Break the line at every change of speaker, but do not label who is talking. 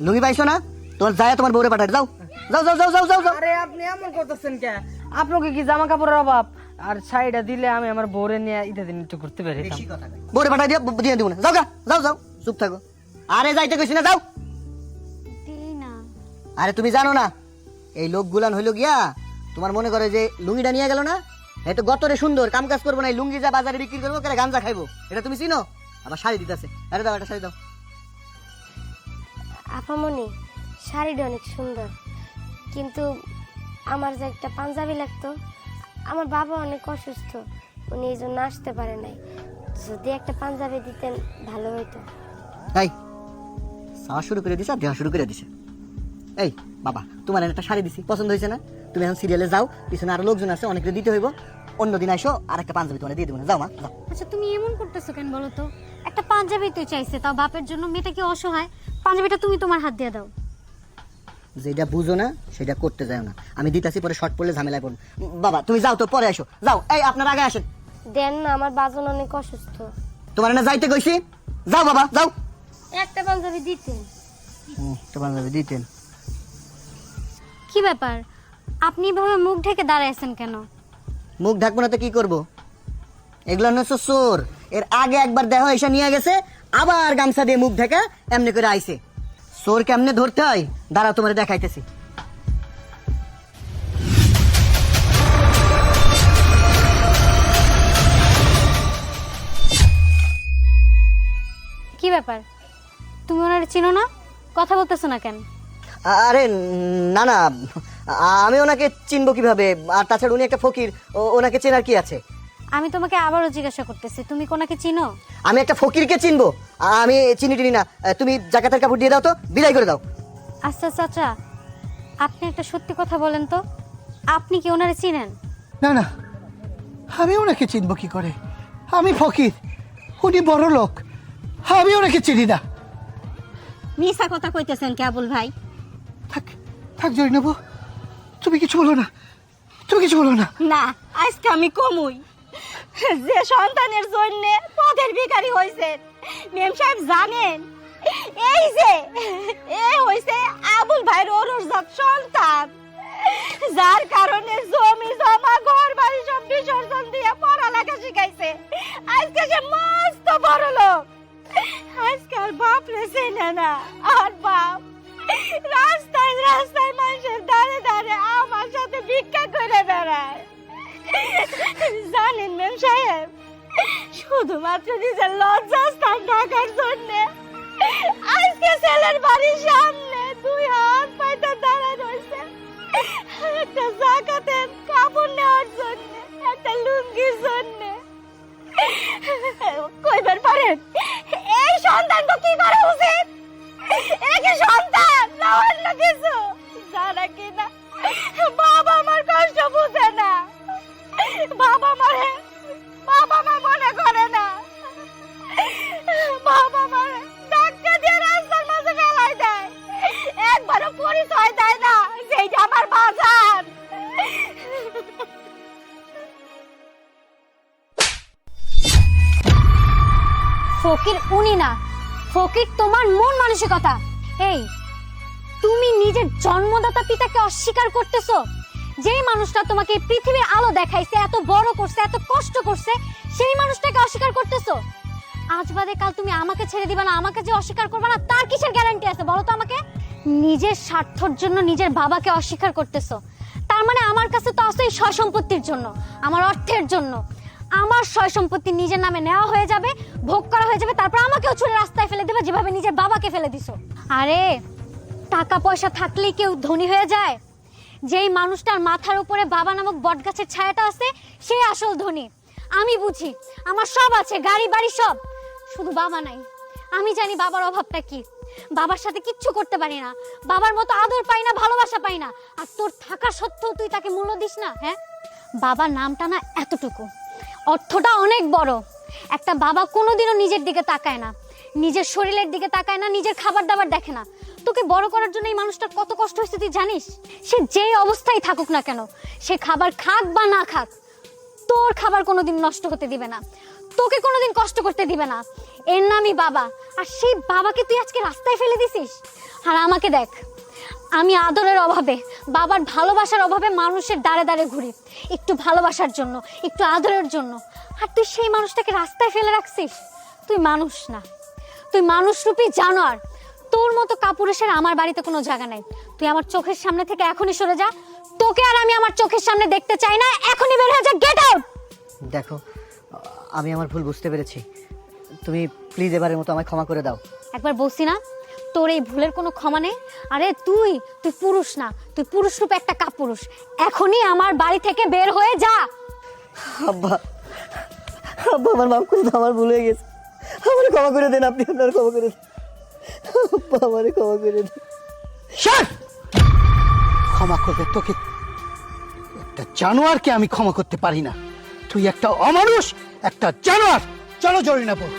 লুঙ্গি পাইছো না? তোমার যায় তোমার বউরে পাঠায় যাও। যাও যাও যাও যাও যাও যাও।
আরে আপনি এমন করতেছেন কে? আপনাকে কি জামা কাপড়ের অভাব? আর শাড়িটা দিলে আমি আমার বউরে নিয়ে ঈদে দিন একটু ঘুরতে পারিতাম
বউরে পাঠাই দিয়ে দিয়ে দিব না। যাও গা যাও যাও চুপ থাকো। আরে যাইতে কইছি না যাও। আরে তুমি জানো না এই লোকগুলান হইল গিয়া তোমার মনে করে যে লুঙ্গিটা নিয়ে গেল না? এই তো গতরে সুন্দর কাম কাজ করব না এই লুঙ্গি যা বাজারে বিক্রি করব কেন গাঞ্জা খাইবো? এটা তুমি চিনো? আবার শাড়ি দিতেছে। আরে দাও একটা শাড়ি দাও।
আপামনি শাড়িটা অনেক সুন্দর। কিন্তু আমার যে একটা পাঞ্জাবি লাগতো আমার বাবা অনেক অসুস্থ উনি এই জন্য আসতে পারে নাই। যদি একটা পাঞ্জাবি দিতেন ভালো হতো
এই চাওয়া শুরু করে দিছে আর দেওয়া শুরু করে দিছে। এই বাবা তোমার একটা শাড়ি দিছি পছন্দ হয়েছে না? তুমি এখন সিরিয়ালে যাও পিছনে আরও লোকজন আছে অনেকে দিতে হইব। অন্য দিন আসো আর একটা পাঞ্জাবি তোমার দিয়ে দেবো না। যাও মা যাও।
আচ্ছা তুমি এমন করতেছো কেন বলো তো? একটা পাঞ্জাবি তো চাইছে তাও বাপের জন্য মেয়েটা কি অসহায়? পাঞ্জাবিটা তুমি তোমার হাত দিয়ে দাও।
যেটা বুঝো না সেটা করতে যাও না। আমি দিতাছি পরে শর্ট পড়লে ঝামেলায় পড়ুন বাবা তুমি যাও তো পরে আসো। যাও এই আপনার আগে আসেন।
দেন না আমার বাজন অনেক অসুস্থ।
তোমার না যাইতে কইছি? যাও বাবা যাও।
একটা পাঞ্জাবি দিতেন।
তো পাঞ্জাবি দিতেন।
কি ব্যাপার? আপনি এভাবে মুখ ঢেকে দাঁড়ায় আছেন কেন?
মুখ ঢাকবো না তো কি করব? এগুলো হচ্ছে চোর। এর আগে একবার দেহ এসে নিয়ে গেছে আবার গামছা দিয়ে মুখ ঢাকা এমনি করে আইছে। চোর কেমনে ধরতে হয়? দাঁড়া তোমার দেখাইতেছি।
কি ব্যাপার? তুমি ওনার চিনো না? কথা বলতেছো না কেন?
আরে না না আমি ওনাকে চিনবো কীভাবে? আর তাছাড়া উনি একটা ফকির ও- ওনাকে চেনার কি আছে?
আমি তোমাকে আবারও জিজ্ঞাসা করতেছি তুমি কোনাকে চিনো?
আমি একটা ফকিরকে চিনবো। আমি চিনি টিনি না। তুমি জাকাতের কাপড় দিয়ে দাও তো বিদায় করে দাও।
আচ্ছা চাচা আপনি একটা সত্যি কথা বলেন তো। আপনি কি ওনারে চিনেন?
না না। আমি ওনাকে চিনব কি করে? আমি ফকির। উনি বড় লোক। আমি ওনাকে চিনি না।
মিশা কথা কইতেছেন কেবল ভাই?
থাক থাক জয় নেব তুমি কিছু বলো না। তুমি কিছু বলো না।
না আজকে আমি কমুই। যে সন্তানের জন্য পদের ভিখারি হয়েছে মেম সাহেব জানেন? এই যে, এ হইছে আবুল ভাইয়ের অরুজাত সন্তান, যার কারণে জমি সাহেব, শুধুমাত্র নিজের লজ্জাস্থান ঢাকার জন্য আজকে ছেলের বাড়ির সামনে দুই হাত পাইতে দাঁড়ায় রয়েছে। একটা জাকাতের কাপড় নেওয়ার জন্য, একটা লুঙ্গির জন্য। কইবার পারেন?
ফকির উনি না। ফকির তোমার মন মানসিকতা। এই, তুমি নিজের জন্মদাতা পিতাকে অস্বীকার করতেছো? যেই মানুষটা তোমাকে এই পৃথিবীর আলো দেখাইছে, এত বড় করছে, এত কষ্ট করছে, সেই মানুষটাকে অস্বীকার করতেছো? আজ বাদে কাল তুমি আমাকে ছেড়ে দিবা না, আমাকে যে অস্বীকার করবে না, তার কিসের গ্যারান্টি আছে বলো তো আমাকে? নিজের স্বার্থর জন্য নিজের বাবাকে অস্বীকার করতেছো। তার মানে আমার কাছে তো আছে সয় সম্পত্তির জন্য, আমার অর্থের জন্য। আমার সয় সম্পত্তি নিজের নামে নেওয়া হয়ে যাবে, ভোগ করা হয়ে যাবে, তারপর আমাকেও ছুড়ে রাস্তায় ফেলে দেবে, যেভাবে নিজের বাবাকে ফেলে দিছো। আরে টাকা পয়সা থাকলেই কেউ ধনী হয়ে যায়? যেই মানুষটার মাথার উপরে বাবা নামক বটগাছের ছায়াটা আছে সেই আসল ধনী। আমি বুঝি, আমার সব আছে, গাড়ি, বাড়ি সব। শুধু বাবা নাই। আমি জানি বাবার অভাবটা কি। বাবার সাথে কিচ্ছু করতে পারি না। বাবার মতো আদর পাই না, ভালোবাসা পাই না। আর তোর থাকা সত্ত্বেও তুই তাকে মূল্য দিস না হ্যাঁ? বাবার নামটা না এতটুকু। অর্থটা অনেক বড়। একটা বাবা কোনোদিনও নিজের দিকে তাকায় না। নিজের শরীরের দিকে তাকায় না, নিজের খাবার দাবার দেখে না। তোকে বড় করার জন্য এই মানুষটার কত কষ্ট হয়েছে তুই জানিস? সে যেই অবস্থায় থাকুক না কেন, সে খাবার খাক বা না খাক, তোর খাবার কোনোদিন নষ্ট হতে দিবে না। তোকে কোনোদিন কষ্ট করতে দিবে না। এর নামই বাবা। আর সেই বাবাকে তুই আজকে রাস্তায় ফেলে দিছিস? আর আমাকে দেখ আমি আদরের অভাবে বাবার ভালোবাসার অভাবে মানুষের দাঁড়ে দাঁড়ে ঘুরি। একটু ভালোবাসার জন্য একটু আদরের জন্য। আর তুই সেই মানুষটাকে রাস্তায় ফেলে রাখছিস? তুই মানুষ না। তুই মানুষরূপী জানোয়ার। তোর মতো কাপুরুষের আমার বাড়িতে কোনো জায়গা নাই। তুই আমার চোখের সামনে থেকে এখনই সরে যা। তোকে আর আমি আমার চোখের সামনে দেখতে চাই না। এখনই বের হয়ে যা। গেট আউট
দেখো আমি আমার ভুল বুঝতে পেরেছি। তুমি প্লিজ এবারের মতো আমায় ক্ষমা করে দাও।
একবার বলছি না তোর এই ভুলের কোনো ক্ষমা নেই? আরে তুই তুই পুরুষ না তুই পুরুষ রূপে একটা কাপুরুষ। এখনই আমার বাড়ি থেকে বের হয়ে যা।
আব্বা আব্বা আমার মাফ করে দাও আমার ভুল হয়ে গেছে। আমার ক্ষমা করে দেন আপনি আপনার ক্ষমা করে দেন। আব্বা আমারে ক্ষমা করে দেন।
সর ক্ষমা করবে তোকে। একটা জানোয়ারকে আমি ক্ষমা করতে পারি না। তুই একটা অমানুষ একটা জানোয়ার। চলো জরিনাপুর।